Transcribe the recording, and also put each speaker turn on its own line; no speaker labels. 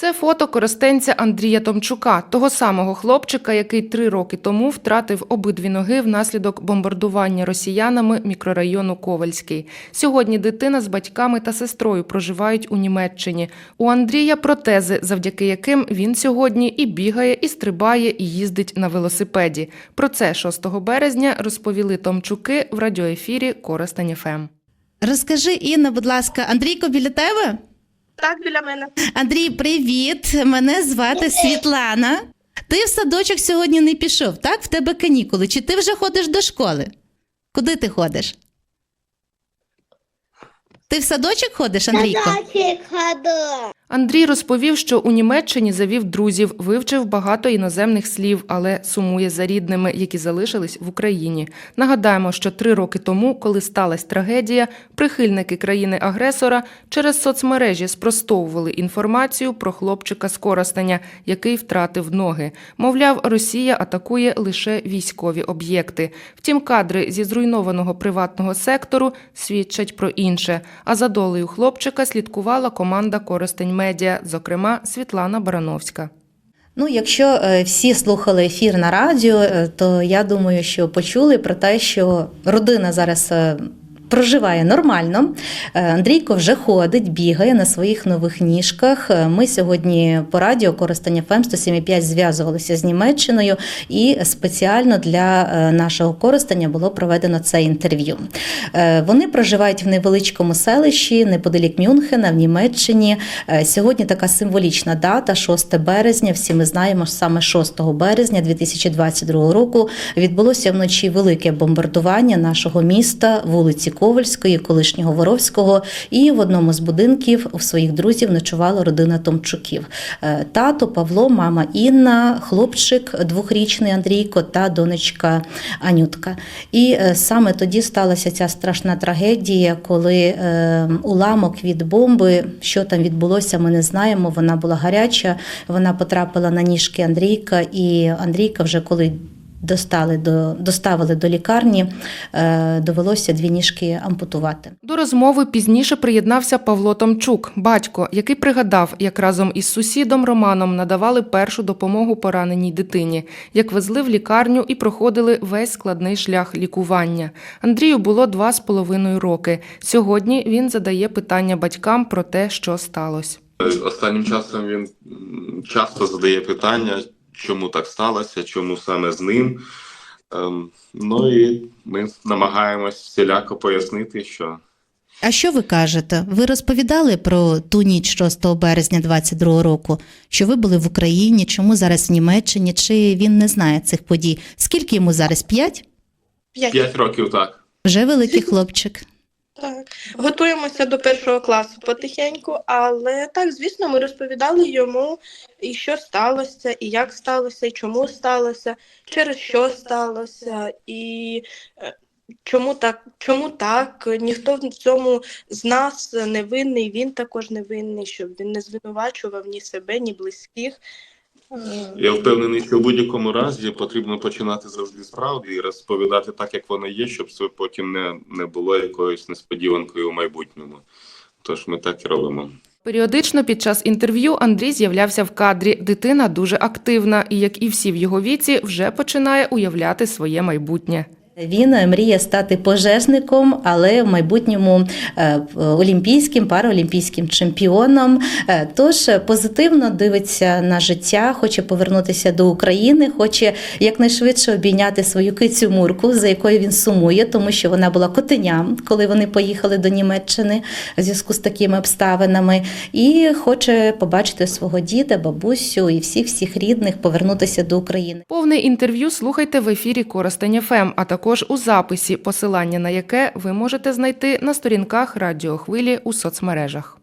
Це фото користенця Андрія Томчука, того самого хлопчика, який три роки тому втратив обидві ноги внаслідок бомбардування росіянами мікрорайону Ковальський. Сьогодні дитина з батьками та сестрою проживають у Німеччині. У Андрія протези, завдяки яким він сьогодні і бігає, і стрибає, і їздить на велосипеді. Про це 6 березня розповіли Томчуки в радіоефірі Коростень ФМ.
Розкажи, Інна, будь ласка, Андрійко біля тебе?
Так, біля мене.
Андрій, привіт! Мене звати Світлана. Ти в садочок сьогодні не пішов, так? В тебе канікули. Чи ти вже ходиш до школи? Куди ти ходиш? Ти в садочок ходиш, Андрійко?
Садочок ходу.
Андрій розповів, що у Німеччині завів друзів, вивчив багато іноземних слів, але сумує за рідними, які залишились в Україні. Нагадаємо, що три роки тому, коли сталася трагедія, прихильники країни-агресора через соцмережі спростовували інформацію про хлопчика з Коростеня, який втратив ноги. Мовляв, Росія атакує лише військові об'єкти. Втім, кадри зі зруйнованого приватного сектору свідчать про інше. А за долею хлопчика слідкувала команда Коростень Медіа, зокрема Світлана Барановська.
Ну, якщо е, всі слухали ефір на радіо, е, то я думаю, що почули про те, що родина зараз. Проживає нормально. Е, Андрійко вже ходить, бігає на своїх нових ніжках. Е, Ми сьогодні по радіо Коростення ФМ 107.5 зв'язувалися з Німеччиною, і спеціально для е, нашого користання було проведено це інтерв'ю. Вони проживають в невеличкому селищі неподалік Мюнхена в Німеччині. Сьогодні така символічна дата, 6 березня. Всі ми знаємо, саме 6 березня 2022 року відбулося вночі велике бомбардування нашого міста, вулиці Ковальської, колишнього Воровського. І в одному з будинків у своїх друзів ночувала родина Томчуків. Е, Тато Павло, мама Інна, хлопчик двохрічний Андрійко та донечка Анютка. І е, саме тоді сталася ця страшна трагедія, коли е, уламок від бомби, що там відбулося, ми не знаємо. Вона була гаряча, вона потрапила на ніжки Андрійка, і Андрійка вже коли. Достали до доставили до лікарні, е, довелося дві ніжки ампутувати.
До розмови пізніше приєднався Павло Томчук, батько, який пригадав, як разом із сусідом Романом надавали першу допомогу пораненій дитині, як везли в лікарню і проходили весь складний шлях лікування. Андрію було два з половиною роки. Сьогодні він задає питання батькам про те, що сталося.
Останнім часом він часто задає питання, чому так сталося, чому саме з ним. Ем, ну і ми намагаємось всіляко пояснити, що
А що ви кажете? Ви розповідали про ту ніч 6 березня 22 року, що ви були в Україні, чому зараз в Німеччині, чи він не знає цих подій? Скільки йому зараз? П'ять?
П'ять.
років так.
Вже великий хлопчик.
Так. Готуємося до першого класу потихеньку, але так, звісно, ми розповідали йому, і що сталося, і як сталося, і чому сталося, через що сталося, і е, чому так, чому так. Ніхто в цьому з нас не винний, він також не винний, щоб він не звинувачував ні себе, ні близьких.
Я впевнений, що в будь-якому разі потрібно починати завжди з правди і розповідати так, як воно є, щоб це потім не, не було якоюсь несподіванкою у майбутньому. Тож ми так і робимо.
Періодично під час інтерв'ю Андрій з'являвся в кадрі. Дитина дуже активна і, як і всі в його віці, вже починає уявляти своє майбутнє.
Він е, мріє стати пожежником, але в майбутньому е, олімпійським, параолімпійським чемпіоном. Е, Тож е, позитивно дивиться на життя, хоче повернутися до України, хоче якнайшвидше обійняти свою кицю Мурку, за якою він сумує, тому що вона була котеням, коли вони поїхали до Німеччини в зв'язку з такими обставинами. І хоче побачити свого діда, бабусю і всіх всіх рідних повернутися до України.
Повне інтерв'ю слухайте в ефірі Коростень ФМ, а також у записі, посилання на яке ви можете знайти на сторінках радіохвилі у соцмережах.